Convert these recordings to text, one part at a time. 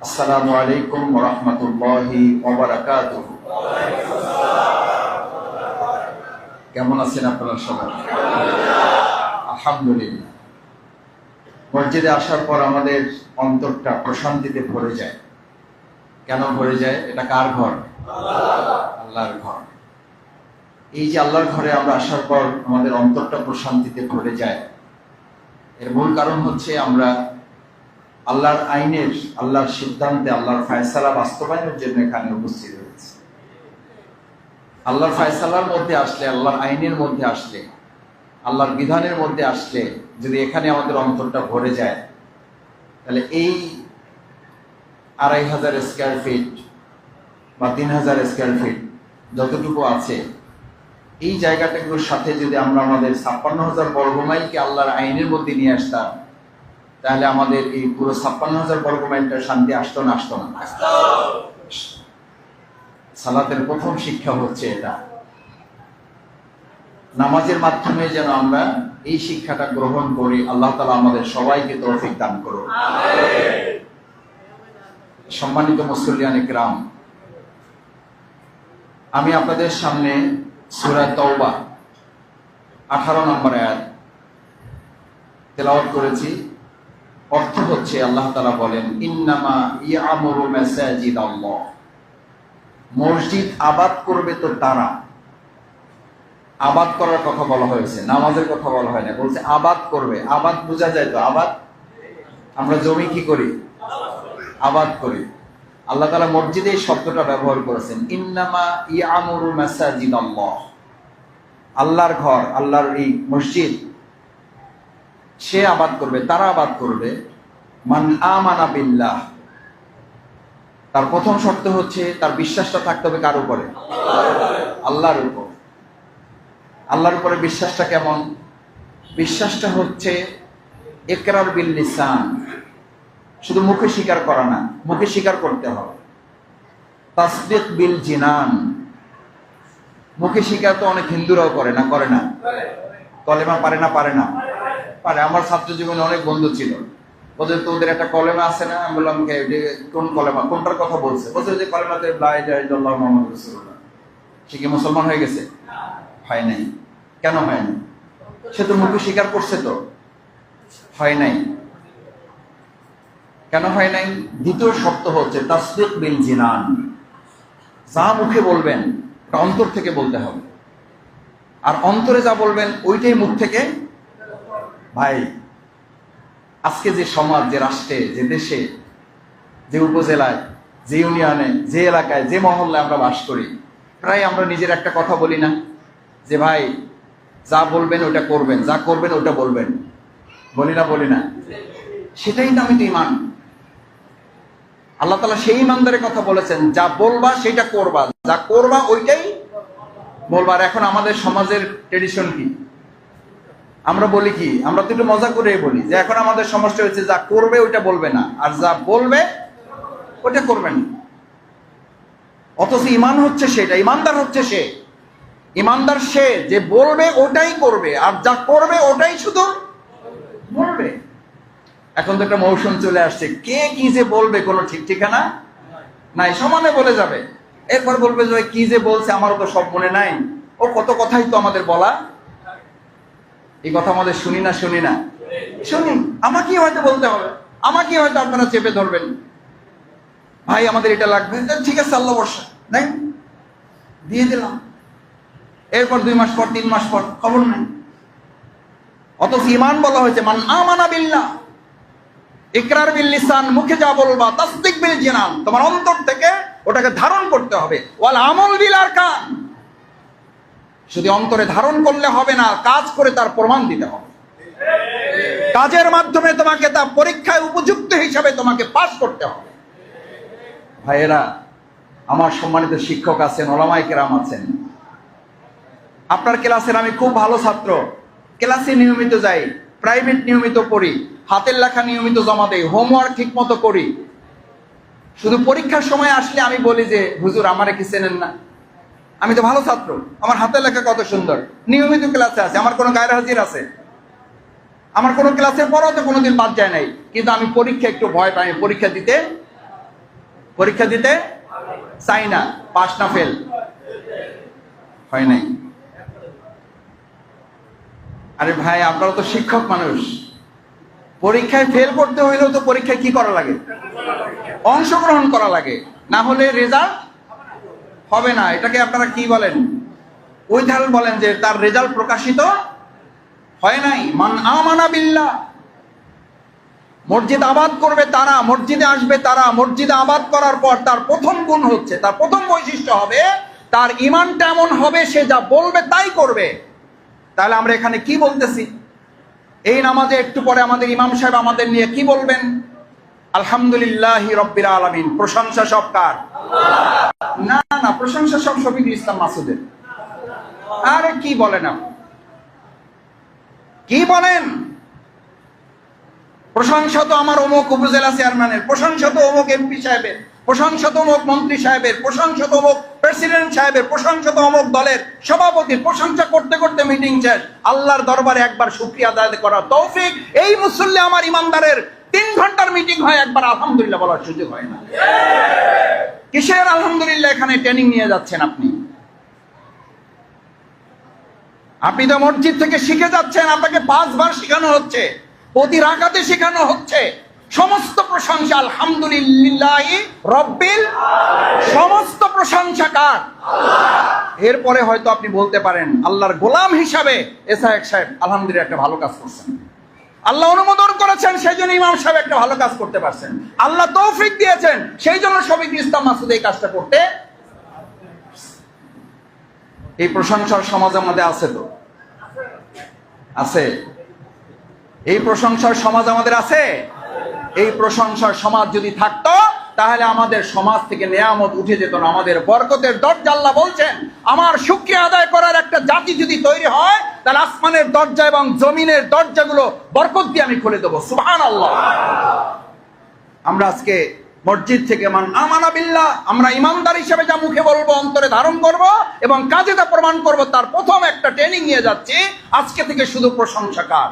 আসসালামু আলাইকুম রহমতুল্লাহি কেমন আছেন আপনারা সবাই? আলহামদুলিল্লাহ। মসজিদে আসার পর আমাদের অন্তরটা প্রশান্তিতে ভরে যায়। কেন ভরে যায়? এটা কার ঘর? আল্লাহর ঘর। এই যে আল্লাহর ঘরে আমরা আসার পর আমাদের অন্তরটা প্রশান্তিতে ভরে যায়। এর মূল কারণ হচ্ছে আমরা আল্লাহর আইনের, আল্লাহর সিদ্ধান্তে, আল্লাহর ফায়সালা বাস্তবায়নের জন্য এখানে উপস্থিত হয়েছে। আল্লাহর ফায়সালার মধ্যে আসলে, আল্লাহর আইনের মধ্যে আসলে, আল্লাহর বিধানের মধ্যে আসলে যদি এখানে আমাদের অন্তরটা ভরে যায়, তাহলে এই আড়াই হাজার স্কোয়ার ফিট বা তিন হাজার স্কোয়ার ফিট যতটুকু আছে, এই জায়গাটাগুলোর সাথে যদি আমরা আমাদের ছাপ্পান্ন হাজার বর্গমাইলকে আল্লাহর আইনের মধ্যে নিয়ে আসতাম তাহলে আমাদের এই পুরো ছাপ্পান্ন হাজার বর্গ মাইলটার শান্তি আসতো না আসতো না? সালাতের প্রথম শিক্ষা হচ্ছে এটা। নামাজের মাধ্যমে যেন আমরা এই শিক্ষাটা গ্রহণ করি, আল্লাহ তালা আমাদের সবাইকে তৌফিক দান করুন। সম্মানিত মুসলিয়ান গ্রাম আমি আপনাদের সামনে সুরা তওবা, আঠারো নম্বর আয়াত তেলাওয়াত করেছি। অর্থ হচ্ছে আল্লাহ তালা বলেন, ইন্নামা ইয়ামুরু মাসাজিদ আল্লাহ মসজিদ আবাদ করবে তো তারা। আবাদ করার কথা বলা হয়েছে, নামাজের কথা বলা হয় না। বলছে, আবাদ করবে। আবাদ বোঝা যায় তো, আবাদ? আমরা জমি কি করি? আবাদ করি। আল্লাহ তালা মসজিদে এই শব্দটা ব্যবহার করেছেন, ইন্নামা ইয়ামুরু মাসাজিদ আল্লাহ আল্লাহর ঘর, আল্লাহর এই মসজিদ সে আবাদ করবে, তারা আবাদ করবে। মান আমানা বিল্লাহ। তার প্রথম শর্ত হচ্ছে তার বিশ্বাসটা থাকতে হবে কার উপরে? আল্লাহর উপর। আল্লাহর উপরে বিশ্বাসটা কেমন? বিশ্বাসটা হচ্ছে একরার বিল লিসান। শুধু মুখে স্বীকার করা না, মুখে স্বীকার করতে হবে। তাসদিক বিল জিনান। মুখে স্বীকার তো অনেক হিন্দুরাও করে না করে না। কলেমা পারে না পারে না। পারে। আমার ছাত্র জীবনে অনেক বন্ধু ছিল। বলছে তো ওদের একটা কলেমা আছে না? আমি বললাম কোন কলেমা? কোনটার কথা বলছে? বলছে যে কলেমাতে সে কি মুসলমান হয়ে গেছে? হয় নাই। কেন হয় নাই? সে তো মুখে স্বীকার করছে তো। হয় নাই। কেন হয় নাই? দ্বিতীয় শর্ত হচ্ছে তাসদিক বিল জিনান। যা মুখে বলবেন অন্তর থেকে বলতে হবে। আর অন্তরে যা বলবেন, ওইটাই মুখ থেকে ভাই, আজকে যে সমাজ, যে রাষ্ট্রে, যে দেশে, যে উপজেলায়, যে ইউনিয়নে, যে এলাকায়, যে মহল্লায় আমরা বাস করি, প্রায় আমরা নিজের একটা কথা বলি না যে, ভাই, যা বলবেন ওটা করবেন, যা করবেন ওটা বলবেন। বলি না বলি না। সেটাই তো আমি তো ইমান। আল্লাহ তালা সেই ইমানদারের কথা বলেছেন, যা বলবা সেটা করবা, যা করবা ওইটাই বলবার এখন আমাদের সমাজের ট্রেডিশন কি? আমরা বলি কি? আমরা তো একটু মজা করে বলি যে এখন আমাদের সমস্যা হচ্ছে যা করবে ওইটা বলবে না। আর যা বলবে ওটা করবে না। অথচ ইমান হচ্ছে সেটা, ইমানদার হচ্ছে সে। ইমানদার সে যে বলবে ওটাই করবে, আর যা করবে ওটাই শুধু বলবে। এখন তো একটা মৌসুম চলে আসছে, কে কি যে বলবে কোনো ঠিক ঠিকানা নাই, সমানে বলে যাবে। এরপর বলবে যে কি যে বলছে আমারও তো সব মনে নাই। ও কত কথাই তো আমাদের বলা এই কথা আমাদের শুনি না শুনি না। শুনি, আমাকে হয়তো বলতে হবে। আমাকে হয়তো আপনারা চেপে ধরবেন। ভাই, আমাদের এটা লাগবে। ঠিক আছে, আল্লাহ বর্ষা নাই? দিয়ে দিলাম। এরপর দুই মাস পর, তিন মাস পর, খবর নাই। অথচ ইমান বলা হয়েছে, মান আমানা বিল্লাহ, ইকরার বিল লিসান, মুখে যা বলবা, তাসদিক বিল জিনান। তোমার অন্তর থেকে ওটাকে ধারণ করতে হবে। ওয়াল আমল বিল আর আরকান। শুধু অন্তরে ধারণ করলে হবে না, কাজ করে তার প্রমাণ দিতে হবে। কাজের মাধ্যমে তোমাকে তা পরীক্ষায় উপযুক্ত হিসাবে তোমাকে পাস করতে হবে। ভাইয়েরা, আমার সম্মানিত শিক্ষক আছেন ওলামাই কেরাম আছেন। আপনার ক্লাসের আমি খুব ভালো ছাত্র। ক্লাসে নিয়মিত যাই, প্রাইভেট নিয়মিত পড়ি, হাতের লেখা নিয়মিত জমা দেই, হোমওয়ার্ক ঠিক মতো করি। শুধু পরীক্ষার সময় আসলে আমি বলি যে, হুজুর, আমারে কি চেনেন না? আমি তো ভালো ছাত্র। আমার হাতের লেখা কত সুন্দর। নিয়মিত ক্লাসে আছে। আমার কোনো গায়ের হাজির আছে? আমার কোনো ক্লাসের পরও তো কোনোদিন বাদ যায় নাই। কিন্তু আমি পরীক্ষা একটু ভয় পাই। পরীক্ষা দিতে পরীক্ষা দিতে চাই না। পাস না ফেল। হয় নাই? আরে ভাই আপনারা তো শিক্ষক মানুষ। পরীক্ষায় ফেল করতে হইলেও তো পরীক্ষায় কি করা লাগে? অংশগ্রহণ করা লাগে। না হলে রেজাল্ট হবে না, এটাকে আপনারা কি বলেন? ওই ধারণ বলেন যে তার রেজাল্ট প্রকাশিত হয় নাই। মান আমানা বিল্লাহ। মসজিদ আবাদ করবে তারা, মসজিদে আসবে তারা, মসজিদে আবাদ করার পর তার প্রথম গুণ হচ্ছে, তার প্রথম বৈশিষ্ট্য হবে, তার ইমানটা এমন হবে, সে যা বলবে তাই করবে। তাহলে আমরা এখানে কি বলতেছি? এই নামাজে একটু পরে আমাদের ইমাম সাহেব আমাদের নিয়ে কি বলবেন? আলহামদুলিল্লাহ রব্বির আলামিন। প্রশংসা সব কার? না না, প্রশংসা সব ইসলাম মাসুদের। আরে কি বলেন কি বলেন? প্রশংসা তো আমার অমুক উপজেলা চেয়ারম্যানের, প্রশংসা তো অমুক এমপি সাহেবের, প্রশংসা তো অমুক মন্ত্রী সাহেবের, প্রশংসা তো অমুক প্রেসিডেন্ট সাহেবের, প্রশংসা তো অমুক দলের সভাপতির, প্রশংসা করতে করতে মিটিং শেষ। আল্লাহর দরবারে একবার শুক্রিয়া আদায় করা তৌফিক। এই মুসল্লি আমার ইমানদারের তিন ঘণ্টার মিটিং হয়, একবার আলহামদুলিল্লাহ বলার সুযোগ হয় না। কিসের আলহামদুলিল্লাহ এখানে ট্রেনিং নিয়ে যাচ্ছেন আপনি? আপনি তো মসজিদ থেকে শিখে যাচ্ছেন, আপনাকে পাঁচবার শেখানো হচ্ছে, প্রতি রাকাতে শেখানো হচ্ছে। সমস্ত প্রশংসা আলহামদুলিল্লাহ রব্বিল সমস্ত প্রশংসা কার? এরপরে হয়তো আপনি বলতে পারেন, আল্লাহর গোলাম হিসাবে এসাহেক সাহেব আলহামদুলিল্লাহ একটা ভালো কাজ করছেন। আল্লাহ অনুমোদন করেছেন, সেই জন্য ইমাম সাহেব একটা ভালো কাজ করতে পারছেন। আল্লাহ তৌফিক দিয়েছেন, সেই জন্য শফিক ইসলাম মাসুদ এই কাজটা করতে এই প্রশংসার সমাজের মধ্যে আছে তো? আছে। এই প্রশংসার সমাজ আমাদের আছে? এই প্রশংসার সমাজ যদি থাকতো, তাহলে আমাদের সমাজ থেকে নেয়ামত উঠে যেত না, আমাদের বরকতের দরজা আল্লাহ বলছেন, আমার শুক্রিয়া আদায় করার একটা জাতি যদি তৈরি হয় তাহলে আসমানের দরজা এবং জমিনের দরজাগুলো বরকত দিয়ে আমি খুলে দেবো। সুহান আল্লাহ আমরা আজকে মসজিদ থেকে মান বিল্লাহ, আমরা ইমানদার হিসেবে যা মুখে বলব, অন্তরে ধারণ করব এবং কাজে তা প্রমাণ করব, তার প্রথম একটা ট্রেনিং নিয়ে যাচ্ছি। আজকে থেকে শুধু প্রশংসাকার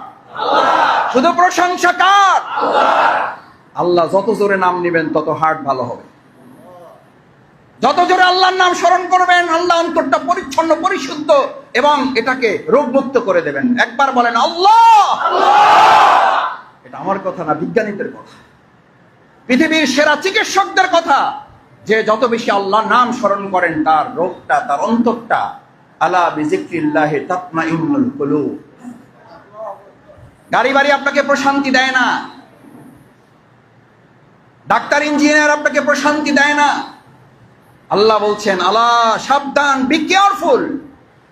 শুধু প্রশংসাকার আল্লাহ যত জোরে নাম নেবেন, তত হার্ট ভালো হবে। যত জোরে আল্লাহর নাম স্মরণ করবেন, আল্লাহ অন্তরটা পরিচ্ছন্ন, পরিশুদ্ধ এবং এটাকে রোগমুক্ত করে দেবেন। একবার বলেন, আল্লাহ! এটা আমার কথা না, বিজ্ঞানীদের কথা। পৃথিবীর সেরা চিকিৎসকদের কথা। যে যত বেশি আল্লাহ নাম স্মরণ করেন, তার রোগটা, তার অন্তরটা, আলা বিজিক্রিল্লাহে তাতমা ইন্নুল কুলুব। গাড়ি বাড়ি আপনাকে প্রশান্তি দেয় না। ডাক্তার, ইঞ্জিনিয়ার আপনাকে প্রশান্তি দেয় না। আল্লাহ বলছেন আল্লাহ সাবধান বি কেয়ারফুল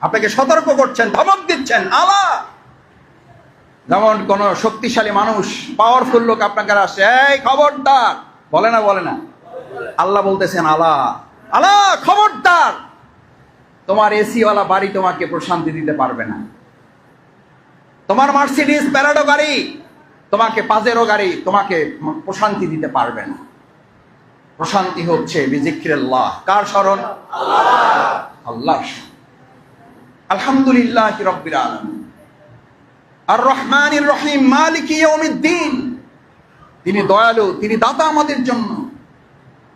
আপনাকে সতর্ক করছেন, ধমক দিচ্ছেন আল্লাহ যেমন কোন শক্তিশালী মানুষ পাওয়ারফুল লোক আপনাকে আসে এই খবরদার! বলে না বলে না। আল্লাহ বলতেছেন আল্লাহ আল্লাহ খবরদার! তোমার এসিওয়ালা বাড়ি তোমাকে প্রশান্তি দিতে পারবে না। তোমার মার্সিডিস, প্যারাডো গাড়ি তোমাকে পাজেরো গাড়ি তোমাকে প্রশান্তি দিতে পারবে না। প্রশান্তি হচ্ছে বিজিক্রিল্লাহ। কার স্মরণ? আল্লাহ। আলহামদুলিল্লাহ রব্বির আর রহমান রহিম মালিক ইয়াউমিদ্দিন। তিনি দয়ালু, তিনি দাতা আমাদের জন্য।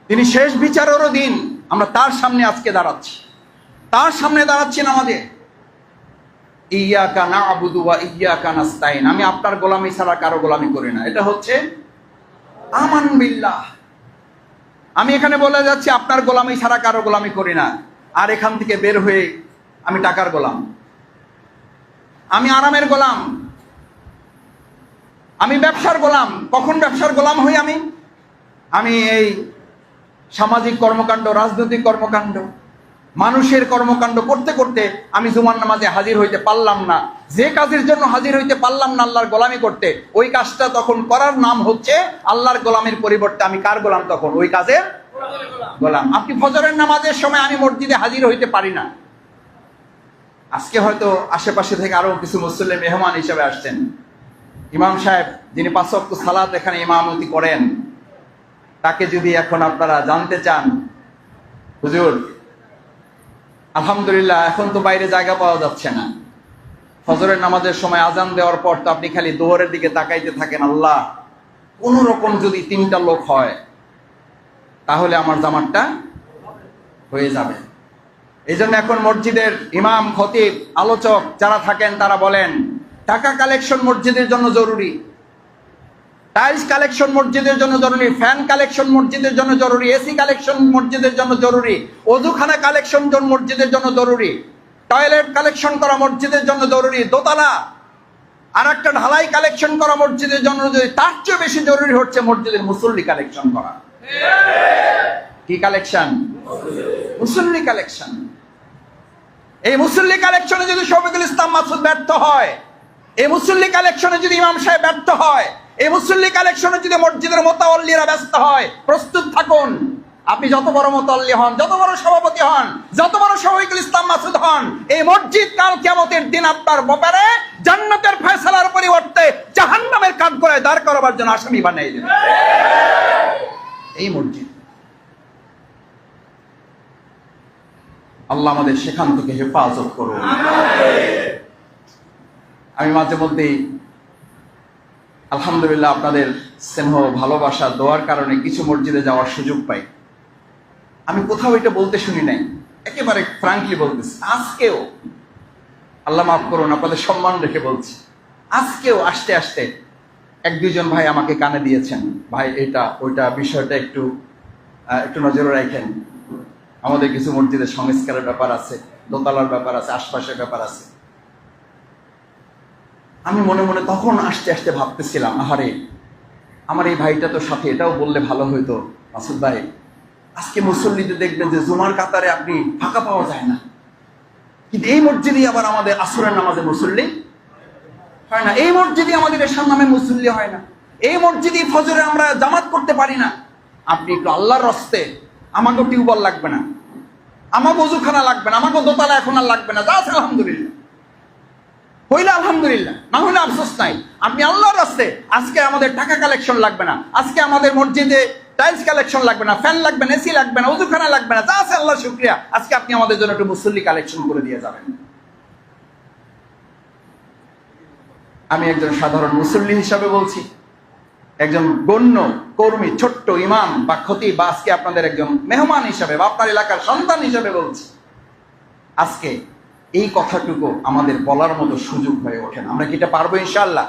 তিনি শেষ বিচারেরও দিন। আমরা তার সামনে আজকে দাঁড়াচ্ছি। তার সামনে দাঁড়াচ্ছি না আমাদের। ইয়াকা না আবুদু ওয়া ইয়াকা নাস্তাইন। আমি আপনার গোলামি ছাড়া কারও গোলামি করি না। এটা হচ্ছে, আমান বিল্লাহ। আমি এখানে বলে যাচ্ছি, আপনার গোলামি ছাড়া কারও গোলামি করি না। আর এখান থেকে বের হয়ে আমি টাকার গোলাম। আমি আরামের গোলাম। আমি ব্যবসার গোলাম। কখন ব্যবসার গোলাম হই আমি? আমি এই সামাজিক কর্মকাণ্ড, রাজনৈতিক কর্মকাণ্ড মানুষের কর্মকাণ্ড করতে করতে আমি জুমার নামাজে হাজির হইতে পারলাম না। যে কাজের জন্য হাজির হইতে পারলাম না আল্লাহর গোলামি করতে, ওই কাজটা তখন করার নাম হচ্ছে আল্লাহর গোলামের পরিবর্তে আমি কার গোলাম তখন? ওই কাজের গোলাম। আপনি ফজরের নামাজের সময় আমি মসজিদে হাজির হইতে পারি না। আজকে হয়তো আশেপাশে থেকে আরও কিছু মুসলিম মেহমান হিসেবে আসছেন। ইমাম সাহেব, যিনি পাঁচ ওয়াক্ত সালাত এখানে ইমামতি করেন, তাকে যদি এখন আপনারা জানতে চান, হুজুর আলহামদুলিল্লাহ, এখন তো বাইরে জায়গা পাওয়া যাচ্ছে না। ফজরের নামাজের সময় আজান দেওয়ার পর তো আপনি খালি দোহরের দিকে তাকাইতে থাকেন, আল্লাহ। কোন রকম যদি তিনটা লোক হয়, তাহলে আমার জামাতটা হয়ে যাবে। এই জন্য এখন মসজিদের ইমাম, খতিব, আলোচক যারা থাকেন তারা বলেন, টাকা কালেকশন মসজিদের জন্য জরুরি। টাইলস কালেকশন মসজিদের জন্য জরুরি, ফ্যান কালেকশন মসজিদের জন্য জরুরি, এসি কালেকশন মসজিদের জন্য জরুরি অজুখানা কালেকশন মসজিদের জন্য জরুরি, টয়লেট কালেকশন করা মসজিদের জন্য জরুরি, দোতলা আর একটা ঢালাই কালেকশন করা মসজিদের জন্য যদি তার চেয়ে বেশি জরুরি হচ্ছে মসজিদের মুসল্লি কালেকশন করা। কি কালেকশন? মুসল্লি কালেকশন। এই মুসল্লি কালেকশনে যদি শফিকুল ইসলাম মাসুদ ব্যর্থ হয়, এই মুসল্লি কালেকশনে যদি ইমাম সাহেব ব্যর্থ হয় এই মুসল্লি কালেকশনে যদি মসজিদের মোতাল্লিরা ব্যস্ত হয়, প্রস্তুত থাকুন। আপনি যত বড় মোতাল্লি হন, যত বড় সভাপতি হন, যত বড় শফিকুল ইসলাম মাসুদ হন, এই মসজিদ কাল কিয়ামতের দিন আপনার ব্যাপারে জান্নাতের ফয়সালার পরিবর্তে জাহান্নামের কাজ করে দাঁড় করাবার জন্য আসামি বানিয়ে দেবে এই মসজিদ। আল্লাহ আমাদের সেখান থেকে হেফাজত করুন। আমি মাঝে মধ্যেই আলহামদুলিল্লাহ আপনাদের স্নেহ, ভালোবাসা, দোয়ার কারণে কিছু মসজিদে যাওয়ার সুযোগ পাই। আমি কোথাও এটা বলতে শুনি নাই। একেবারে ফ্রাঙ্কলি বলতেছি। আজকেও, আল্লাহ মাফ করুন, আপনাদের সম্মান রেখে বলছি। আজকেও আসতে আসতে এক দুইজন ভাই আমাকে কানে দিয়েছেন, ভাই, এটা, ওইটা বিষয়টা একটু একটু নজরে রাখেন। আমাদের কিছু মসজিদের সংস্কারের ব্যাপার আছে, দোতলার ব্যাপার আছে, আশপাশের ব্যাপার আছে। আমি মনে মনে তখন আসতে আসতে ভাবতেছিলাম, আহারে, আমার এই ভাইটা তো সাথে, এটাও বললে ভালো হইতো, মাসুদ ভাই। আজকে মুসল্লিতে দেখবেন যে জুমার কাতারে আপনি ফাঁকা পাওয়া যায় না। কিন্তু এই মসজিদই আবার আমাদের আসরের নামাজে মুসল্লি হয় না। এই মসজিদে আমাদের এসার নামে মুসল্লি হয় না। এই মসজিদে ফজরে আমরা জামাত করতে পারি না। আপনি একটু আল্লাহর রস্তে আমাকেও টিউবওয়েল লাগবে না, আমাকে অজুখানা লাগবে না, আমাকে দোতলা এখন আর লাগবে না। যা আলহামদুলিল্লাহ। হইলে আলহামদুলিল্লাহ, না হইলে আফসোস নাই। আপনি আল্লাহর রাস্তে, আজকে আমাদের টাকা কালেকশন লাগবে না, আজকে আমাদের মসজিদে টাইলস কালেকশন লাগবে না ফ্যান লাগবে না এসি লাগবে না, উজুখানা লাগবে না, যা আছে আল্লাহ শুক্রিয়া, আজকে আপনি আমাদের জন্য একটু মুসল্লি কালেকশন করে দিয়ে যাবেন। আমি একজন সাধারণ মুসল্লি হিসাবে বলছি, একজন গণ্য, কর্মী, ছোট্ট ইমাম বা ক্ষতি বা আজকে আপনাদের একজন মেহমান হিসাবে বা আপনার এলাকার সন্তান হিসাবে বলছি, আজকে এই কথাটুকু আমাদের বলার মতো সুযোগ হয়ে ওঠে না। আমরা কি এটা পারব ইনশাল্লাহ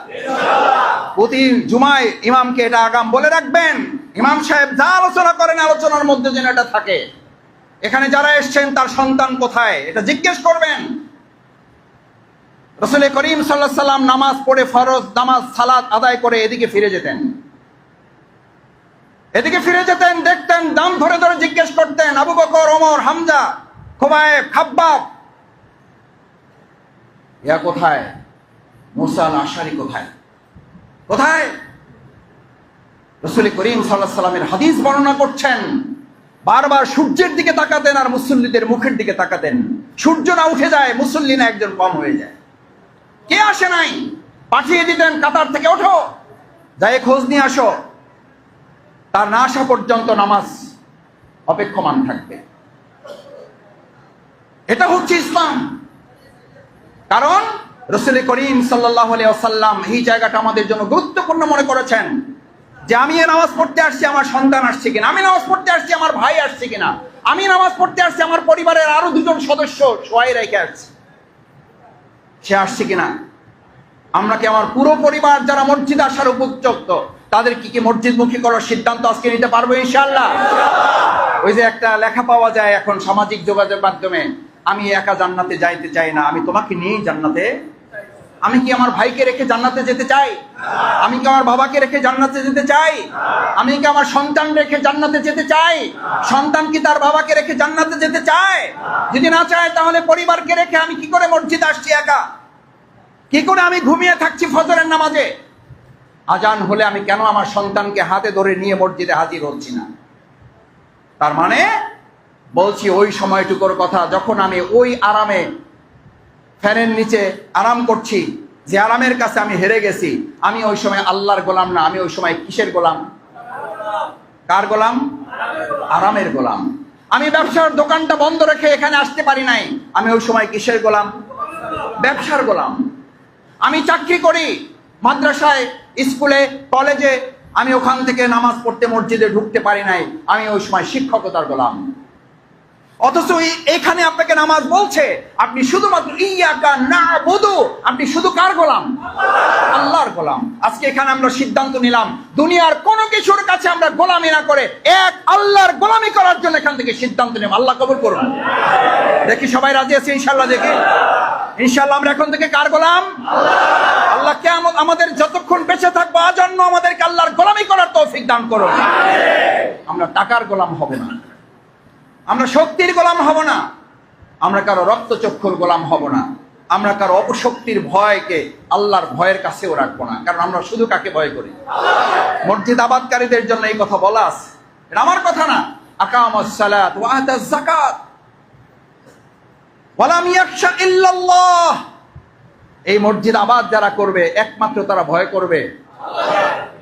প্রতি জুমায় ইমামকে এটা আগাম বলে রাখবেন। ইমাম সাহেব যা আলোচনা করেন আলোচনার মধ্যে যেন এটা থাকে। এখানে যারা এসছেন তার সন্তান কোথায়? এটা জিজ্ঞেস করবেন। রসুল করিম সাল্লাহ সাল্লাম নামাজ পড়ে ফরজ নামাজ সালাদ আদায় করে এদিকে ফিরে যেতেন। এদিকে ফিরে যেতেন দেখতেন দাম ধরে ধরে জিজ্ঞেস করতেন আবু বকর ওমর হামজা খোবায়েব খাব্বাব ইয়া কোথায়? মুসাল আশারি কোথায়? কোথায়? রসুল করিম সাল্লাহ সাল্লামের হাদিস বর্ণনা করছেন। বারবার সূর্যের দিকে তাকাতেন আর মুসল্লিদের মুখের দিকে তাকাতেন। সূর্য না উঠে যায়, মুসল্লি না একজন কম হয়ে যায়। কে আসে নাই? পাঠিয়ে দিতেন কাতার থেকে, ওঠো। যাই খোঁজ নিয়ে আসো। তার না আসা পর্যন্ত নামাজ অপেক্ষমান থাকবে। এটা হচ্ছে ইসলাম। কারণ রসুল করিম সাল্লাহ সাল্লাম এই জায়গাটা আমাদের জন্য গুরুত্বপূর্ণ মনে করেছেন যে আমি নামাজ পড়তে আসছি, আমার সন্তান আসছে কিনা? আমি নামাজ পড়তে আসছি, আমার ভাই আসছে কিনা? আমি নামাজ পড়তে আসছি, আমার পরিবারের আরও দুজন সদস্য সবাই রেখে আসছে। সে আসছে কিনা? আমরা কি আমার পুরো পরিবার যারা মসজিদ আসার উপযুক্ত, তাদের কি কি মসজিদ মুখী করার সিদ্ধান্ত আজকে নিতে পারব ইনশাল্লাহ ওই যে একটা লেখা পাওয়া যায় এখন সামাজিক যোগাযোগ মাধ্যমে। আমি একা জান্নাতে যাইতে চাই না, আমি তোমাকে নিয়েই জান্নাতে। আমি কি আমার ভাইকে রেখে জান্নাতে যেতে চাই? আমি কি আমার বাবাকে রেখে জান্নাতে যেতে চাই? আমি কি আমার সন্তান রেখে জান্নাতে যেতে চাই? সন্তান কি তার বাবাকে রেখে জান্নাতে যেতে চায়? যদি না চায়, তাহলে পরিবারকে রেখে আমি কি করে মসজিদ আসছি একা? কি করে আমি ঘুমিয়ে থাকছি ফজরের নামাজে? আজান হলে আমি কেন আমার সন্তানকে হাতে ধরে নিয়ে মসজিদে হাজির হচ্ছি না? তার মানে বলছি ওই সময়টুকুর কথা, যখন আমি ওই আরামে ফ্যানের নিচে আরাম করছি, যে আরামের কাছে আমি হেরে গেছি, আমি ওই সময় আল্লাহর গোলাম না, আমি ওই সময় কিসের গোলাম? কার গোলাম? আরামের গোলাম। আমি ব্যবসার দোকানটা বন্ধ রেখে এখানে আসতে পারি নাই, আমি ওই সময় কিসের গোলাম? ব্যবসার গোলাম। আমি চাকরি করি, মাদ্রাসায়, স্কুলে, কলেজে, আমি ওখান থেকে নামাজ পড়তে মসজিদে ঢুকতে পারি নাই, আমি ওই সময় শিক্ষকতার গোলাম। অথচ এখানে আপনাকে নামাজ বলছে, আপনি শুধুমাত্র ইয়াকা না বধু আপনি শুধু কার গোলাম? আল্লাহর গোলাম। আজকে এখানে আমরা সিদ্ধান্ত নিলাম, দুনিয়ার কোনো কিছুর কাছে আমরা গোলামি না করে এক আল্লাহর গোলামি করার জন্য এখান থেকে সিদ্ধান্ত নিলাম আল্লাহ কবুল করুন। দেখি সবাই রাজি আছে ইনশাল্লাহ দেখি। ইনশাল্লাহ আমরা এখন থেকে কার গোলাম? আল্লাহ কে আমাদের যতক্ষণ বেঁচে থাকব আজন্য আমাদেরকে আল্লাহর গোলামি করার তৌফিক দান করুন। আমরা টাকার গোলাম হব না। আমরা শক্তির গোলাম হব না। আমরা কারও রক্তচক্ষুর গোলাম হব না। আমরা কারও অপশক্তির ভয়কে আল্লাহর ভয়ের কাছেও রাখব না, কারণ আমরা শুধু কাকে ভয় করি? মসজিদ আবাদকারীদের জন্য এই কথা বলা আছে। এটা আমার কথা না। আকামাস সালাত ইল্লাল্লাহ। এই মসজিদ আবাদ যারা করবে, একমাত্র তারা ভয় করবে?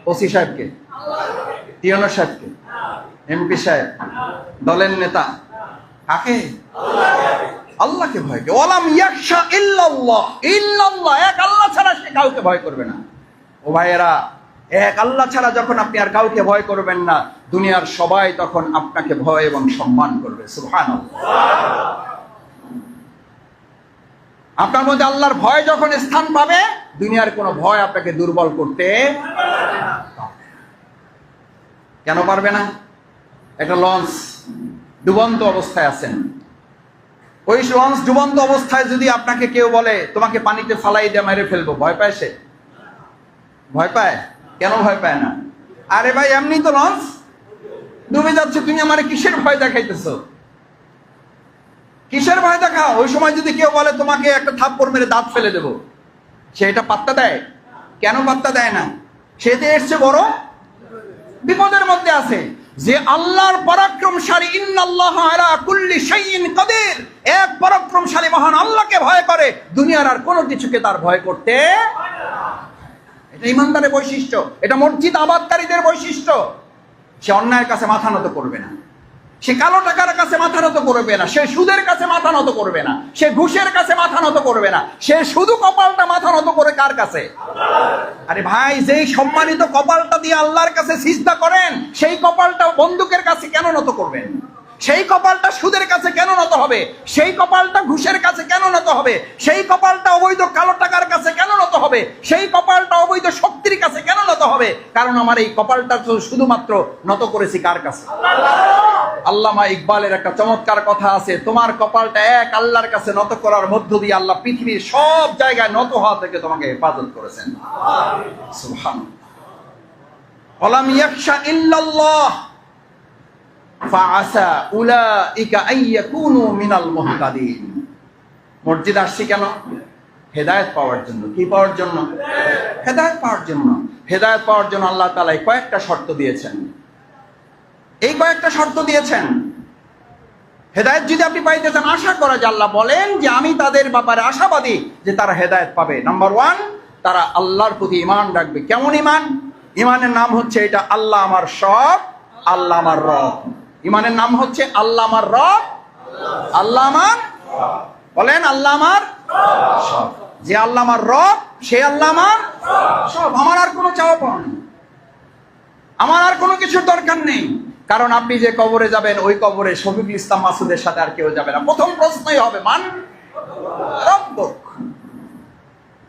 ওসি সাহেবকে? টিয়নো সাহেবকে? এমপি সাহেব, দলের নেতা। কাকে? আল্লাহকে ভয় করে। ওলাম ইয়াকশা ইল্লাল্লাহ। ইল্লাল্লাহ, এক আল্লাহ ছাড়া সে কাউকে ভয় করবে না। ও ভাইয়েরা, এক আল্লাহ ছাড়া যখন আপনি আর কাউকে ভয় করবেন না, দুনিয়ার সবাই তখন আপনাকে ভয় এবং সম্মান করবে। সুবহানাল্লাহ। আপনার মধ্যে আল্লাহর ভয় যখন স্থান পাবে, দুনিয়ার কোনো ভয় আপনাকে দুর্বল করতে কেন পারবে না? একটা লঞ্চ ডুবন্ত অবস্থায় আছেন। ওই লঞ্চ ডুবন্ত অবস্থায় যদি আপনাকে কেউ বলে, তোমাকে পানিতে ফালাই দিয়ে মেরে ফেলব ভয় পায় সে? ভয় পায়? কেন ভয় পায় না? আরে ভাই, এমনি তো লঞ্চ ডুবে যাচ্ছে, তুমি আমার কিসের ভয় দেখাইতেছো? কিসের ভয় দেখাও? ওই সময় যদি কেউ বলে, তোমাকে একটা থাপ্পড় মেরে দাঁত ফেলে দেবো সে এটা পাত্তা দেয়? কেন পাত্তা দেয় না? সে তো এসছে বড় বিপদের মধ্যে আছে। যে আল্লাহর পরাক্রমশালী ইন্নাল্লাহ আলা কুল্লি শাইইন কাদির, এক পরাক্রমশালী মহান আল্লাহকে ভয় করে, দুনিয়ার আর কোনো কিছুকে তার ভয় করতে এটা ইমানদারের বৈশিষ্ট্য, এটা মসজিদ আবাদকারীদের বৈশিষ্ট্য। সে অন্যায়ের কাছে মাথা নত করবে না। সে কালো টাকার কাছে মাথা নত করবে না, সে সুদের কাছে মাথা নত করবে না, সে ঘুষের কাছে মাথা নত করবে না, সে শুধু কপালটা মাথা নত করে কার কাছে? আরে ভাই, যেই সম্মানিত কপালটা দিয়ে আল্লাহর কাছে সিজদা করেন, সেই কপালটা বন্দুকের কাছে কেন নত করবেন? সেই কপালটা সুদের কাছে কেন নত হবে? সেই কপালটা ঘুষের কাছে কেন নত হবে? সেই কপালটা অবৈধ কালো টাকার কাছে কেন নত হবে? সেই কপালটা অবৈধ শক্তির কাছে কেন নত হবে? কারণ আমার এই কপালটা তো শুধুমাত্র নত করেছি কার কাছে? আল্লামা ইকবালের একটা চমৎকার কথা আছে, তোমার কপালটা এক আল্লাহর কাছে নত করার মধ্য দিয়ে আল্লাহ পৃথিবীর সব জায়গায় নত হওয়া থেকে তোমাকে হেফাজত করেছেন। সুবহানাল্লাহ। ওয়ালাম ইল্লাল্লাহ, ফাআসা উলাইকা আন মিনাল মুহতাদিন। মসজিদ আসছি কেন? হেদায়েত পাওয়ার জন্য। কি পাওয়ার জন্য? হেদায়েত পাওয়ার জন্য। হেদায়েত পাওয়ার জন্য আল্লাহ তাআলা কয়েকটা শর্ত দিয়েছেন। এই কয়েকটা শর্ত দিয়েছেন। হেদায়েত যদি আপনি পাইতে চান, আশা করা যে আল্লাহ বলেন যে আমি তাদের ব্যাপারে আশাবাদী যে তারা হেদায়েত পাবে। নাম্বার ওয়ান তারা আল্লাহর প্রতি ইমান রাখবে। কেমন ইমান ইমানের নাম হচ্ছে এটা, আল্লাহ আমার সব, আল্লাহ আমার রব। ইমানের নাম হচ্ছে, আল্লাহ আমার রব, আল্লাহ আমার বলেন, আল্লাহ আমার সব। যে আল্লাহ আমার রব, সে আল্লাহ আমার সব। আমার আর কোনো চাওয়া পাওয়া নেই। আমার আর কোনো কিছুর দরকার নেই। কারণ আপনি যে কবরে যাবেন, ওই কবরে শফিকুল ইসলাম মাসুদের সাথে আর কেউ যাবে না। প্রথম প্রশ্নই হবে, মান রব্বক?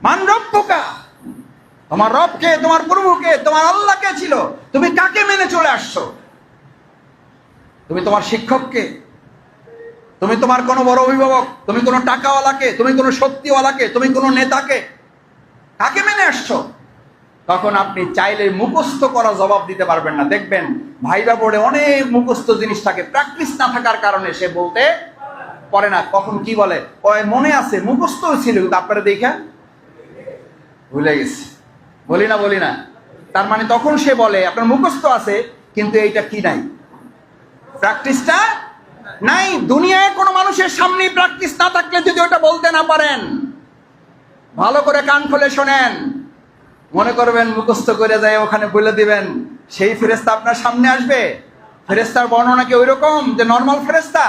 মান রব্বকা? তোমার রবকে, তোমার প্রভুকে, তোমার আল্লাহ কে ছিল। তুমি কাকে মেনে চলে আসছো? তুমি তোমার শিক্ষককে? তুমি তোমার কোনো বড় অভিভাবক? তুমি কোনো টাকাওয়ালাকে? তুমি কোনো শক্তিওয়ালাকে? তুমি কোনো নেতাকে? কাকে মেনে আসছো? তখন আপনি চাইলে মুখস্থ করা জবাব দিতে পারবেন না। দেখবেন ভাইবা বোর্ডে অনেক মুখস্থ জিনিস থাকে। প্র্যাকটিস না থাকার কারণে সে বলতে পারে না। কখন কি বলে? কয়, মনে আছে, মুখস্থ ছিল কিন্তু আপনারা দেখা ভুলে গেছি। বলি না বলি না। তার মানে তখন সে বলে, আপনার মুখস্থ আছে, কিন্তু এইটা কি নাই? প্র্যাকটিসটা নাই। দুনিয়ায় কোনো মানুষের সামনে প্র্যাকটিস না থাকলে যদি ওটা বলতে না পারেন, ভালো করে কান খুলে শোনেন। মনে করবেন, মুখস্থ করে যায়, ওখানে বলে দিবেন। সেই ফেরেস্তা আপনার সামনে আসবে। ফেরেস্তার বর্ণনা কি ওই রকম যে নর্মাল ফেরেস্তা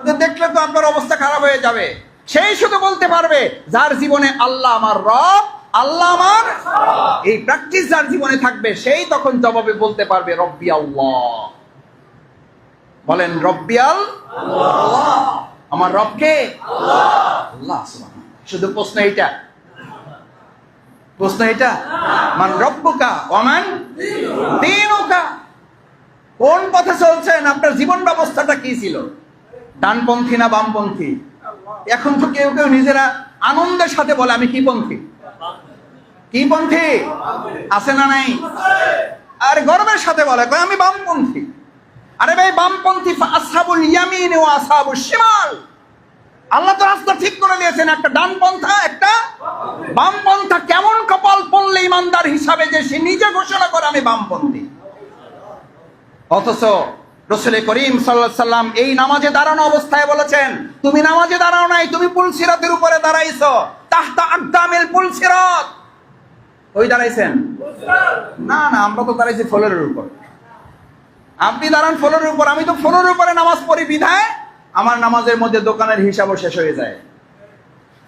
ওদের দেখলে তো আপনার অবস্থা খারাপ হয়ে যাবে। সেই শুধু বলতে পারবে যার জীবনে আল্লাহ আমার রব আল্লাহ আমার এই প্র্যাকটিস যার জীবনে থাকবে সেই তখন জবাবে বলতে পারবে রব্বি আল্লাহ। বলেন রব্বিয়াল আমার রবকে? আল্লাহ। শুধু প্রশ্ন এইটা প্রশ্ন এটা? মান রব্বুকা ওমান দিনুকা। কোন পথে চলছেন? আপনার জীবন ব্যবস্থাটা কি ছিল? ডানপন্থী না বামপন্থী? এখন তো কেউ কেউ নিজেরা আনন্দের সাথে বলে, আমি কি পন্থী? কি পন্থী? আছে না নাই? আর গর্বের সাথে বলে আমি বামপন্থী। আরে ভাই, বামপন্থী আসহাবুল ইয়ামিন ও আসহাবুল শিমাল। আল্লাহ তো রাস্তা ঠিক করে দিয়েছেন, একটা ডান পন্থা একটা বাম পন্থা কেমন কপাল পড়লে ইমানদার হিসাবে যে সে নিজে ঘোষণা করে, আমি বামপন্থী। অথচ রসুল করিম সাল্লাম এই নামাজে দাঁড়ানো অবস্থায় বলেছেন, তুমি নামাজে দাঁড়াও নাই, তুমি পুলসিরাতের উপরে দাঁড়াইছো। তাহতা আদামিল পুলসিরাত ওই দাঁড়াইছেন? না না, আমরা তো দাঁড়াইছি ফলের উপর। আপনি দাঁড়ান ফ্লোরের উপর, আমি তো ফ্লোরের উপরে নামাজ পড়ি, বিধায় আমার নামাজের মধ্যে দোকানের হিসাবও শেষ হয়ে যায়।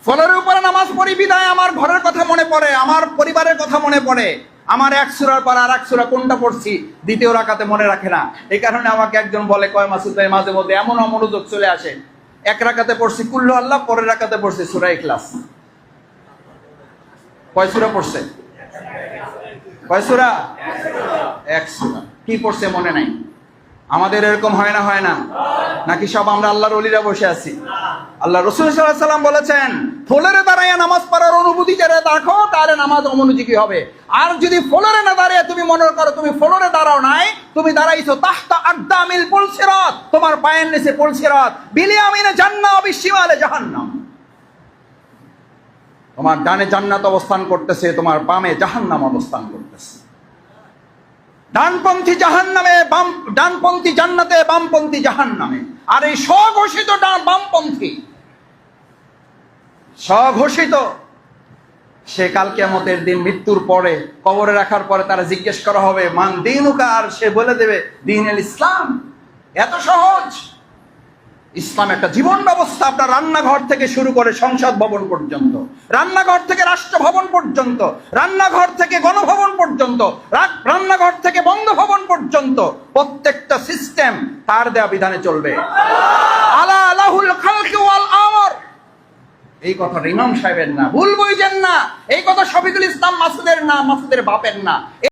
ফ্লোরের উপরে নামাজ পড়ি বিধায় আমার ঘরের কথা মনে পড়ে, আমার পরিবারের কথা মনে পড়ে। আমার এক সুরার পর আর এক সুরা কোনটা পড়ছি, দ্বিতীয় রাখাতে মনে রাখে না। এই কারণে আমাকে একজন বলে, কয় মাসুদ ভাই মাঝে মধ্যে এমন অমনোযোগ চলে আসে। এক রাখাতে পড়ছি, কুল্লু আল্লাহ, পরের রাখাতে পড়ছি সুরা ইখলাস। কয় সুরা পড়ছে? কয় সুরা? এক সুরা। কি পড়ছে মনে নাই? আমাদের এরকম হয় না হয় না? নাকি সব আমরা আল্লাহর অলিরা বসে আছি? আল্লাহ রসুল সাল্লাম বলেছেন, ফোলেরে দাঁড়াইয়া নামাজ পড়ার অনুভূতি যারা দেখো তাহলে নামাজ অমনোযোগী হবে। আর যদি ফোলরে না দাঁড়িয়ে, তুমি মনে করো তুমি ফোলরে দাঁড়াও নাই, তুমি দাঁড়াইছো তাহতা আড্ডামিল পুলসিরাত, তোমার পায়ের নিচে পুলসিরাত বিলিয়ামিনে জান্নাহ বিশিমালে জাহান্নাম। তোমার ডানে জান্নাত অবস্থান করতেছে, তোমার বামে জাহান্নাম অবস্থান করতেছে। ডানপন্থী জাহান নামে বাম ডানপন্থী জান্নাতে বামপন্থী জাহান নামে আর এই স্বঘোষিত বামপন্থী। স্বঘোষিত? সে কালকে কেমতের দিন মৃত্যুর পরে কবরে রাখার পরে তারা জিজ্ঞেস করা হবে, মান আর সে বলে দেবে, দিন ইসলাম। এত সহজ। ইসলাম একটা জীবন ব্যবস্থা আপনার রান্নাঘর থেকে শুরু করে সংসদ ভবন পর্যন্ত, রান্নাঘর থেকে রাষ্ট্র ভবন পর্যন্ত, রান্নাঘর থেকে গণভবন পর্যন্ত রান্নাঘর থেকে বঙ্গভবন পর্যন্ত প্রত্যেকটা সিস্টেম তার দেয়া বিধানে চলবে। আলা আলাহুল খালকি এই কথা ইমাম সাহেবের না, ভুল বুঝেন না। এই কথা শফিকুল ইসলাম মাসুদের না, মাসুদের বাপের না।